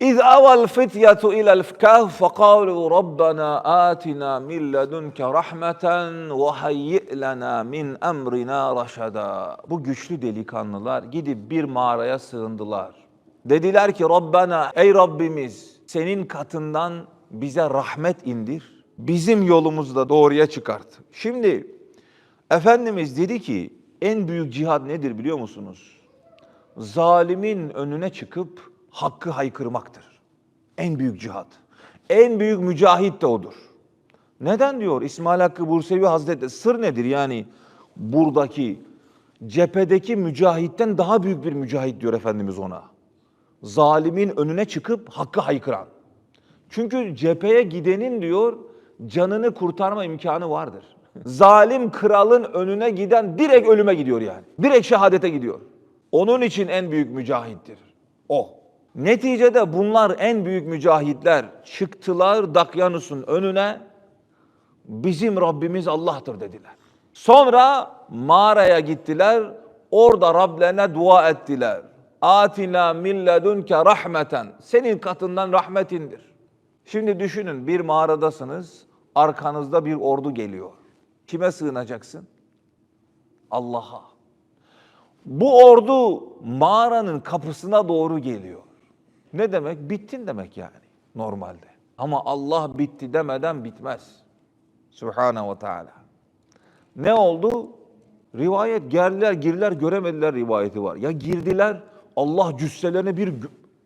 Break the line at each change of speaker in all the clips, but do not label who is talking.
İz aval fityatu ila'l kahf fekalu rabbana atina min ledunke rahmeten ve hayyi lana min emrina raşada. Bu güçlü delikanlılar gidip bir mağaraya sığındılar. Dediler ki Rabbana ey Rabbimiz senin katından bize rahmet indir. Bizim yolumuzda doğruya çıkart. Şimdi Efendimiz dedi ki en büyük cihad nedir biliyor musunuz? Zalimin önüne çıkıp hakkı haykırmaktır. En büyük cihad. En büyük mücahit de odur. Neden diyor İsmail Hakkı Bursevi Hazretleri? Sır nedir yani buradaki cephedeki mücahitten daha büyük bir mücahit diyor Efendimiz ona. Zalimin önüne çıkıp hakkı haykıran. Çünkü cepheye gidenin diyor canını kurtarma imkanı vardır. Zalim kralın önüne giden direkt ölüme gidiyor yani. Direkt şehadete gidiyor. Onun için en büyük mücahittir. O. Neticede bunlar en büyük mücahitler çıktılar Dakyanus'un önüne bizim Rabbimiz Allah'tır dediler. Sonra mağaraya gittiler. Orada Rablerine dua ettiler. Atina min ledunke rahmeten. Senin katından rahmetindir. Şimdi düşünün bir mağaradasınız. Arkanızda bir ordu geliyor. Kime sığınacaksın? Allah'a. Bu ordu mağaranın kapısına doğru geliyor. Ne demek? Bittin demek yani normalde. Ama Allah bitti demeden bitmez. Subhanahu ve Teala. Ne oldu? Rivayet geldiler girdiler göremediler rivayeti var. Ya girdiler Allah cüsselerini bir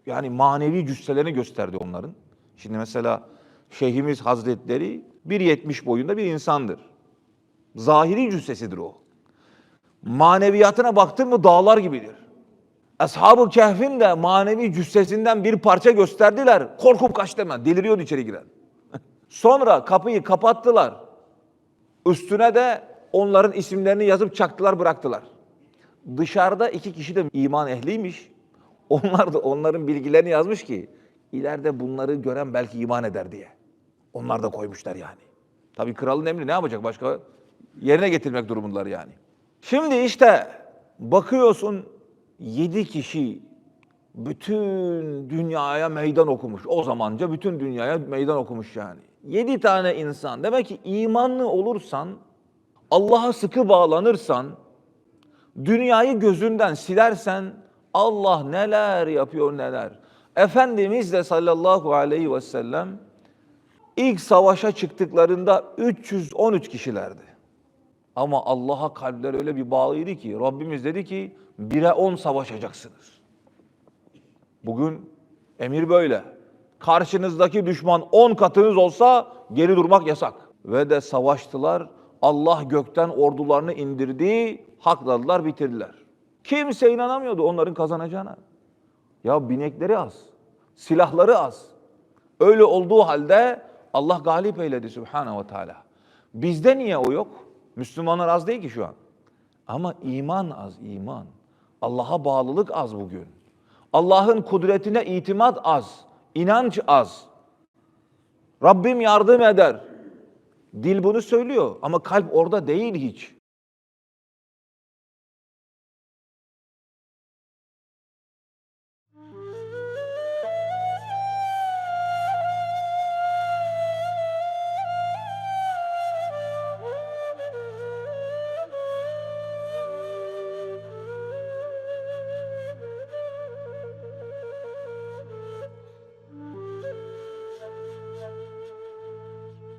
yani manevi cüsselerini gösterdi onların. Şimdi mesela Şeyhimiz Hazretleri 1.70 boyunda bir insandır. Zahiri cüssesidir o. Maneviyatına baktın mı dağlar gibidir. Ashab-ı Kehf'in de manevi cüssesinden bir parça gösterdiler. Korkup kaçtı hemen. Deliriyordu içeri giren. Sonra kapıyı kapattılar. Üstüne de onların isimlerini yazıp çaktılar bıraktılar. Dışarıda iki kişi de iman ehliymiş. Onlar da onların bilgilerini yazmış ki ileride bunları gören belki iman eder diye. Onlar da koymuşlar yani. Tabii kralın emri ne yapacak başka? Yerine getirmek durumundalar yani. Şimdi işte bakıyorsun yedi kişi bütün dünyaya meydan okumuş. O zamanca bütün dünyaya meydan okumuş yani. Yedi tane insan. Demek ki imanlı olursan, Allah'a sıkı bağlanırsan, dünyayı gözünden silersen Allah neler yapıyor neler. Efendimiz de sallallahu aleyhi ve sellem ilk savaşa çıktıklarında 313 kişilerdi. Ama Allah'a kalpler öyle bir bağlıydı ki Rabbimiz dedi ki 1'e 10 savaşacaksınız. Bugün emir böyle. Karşınızdaki düşman 10 katınız olsa geri durmak yasak. Ve de savaştılar. Allah gökten ordularını indirdi, hakladılar, bitirdiler. Kimse inanamıyordu onların kazanacağına. Ya binekleri az, silahları az. Öyle olduğu halde Allah galip eyledi Subhanahu ve Teala. Bizde niye o yok? Müslümanlar az değil ki şu an. Ama iman az, iman. Allah'a bağlılık az bugün. Allah'ın kudretine itimat az, inanç az. Rabbim yardım eder. Dil bunu söylüyor ama kalp orada değil hiç.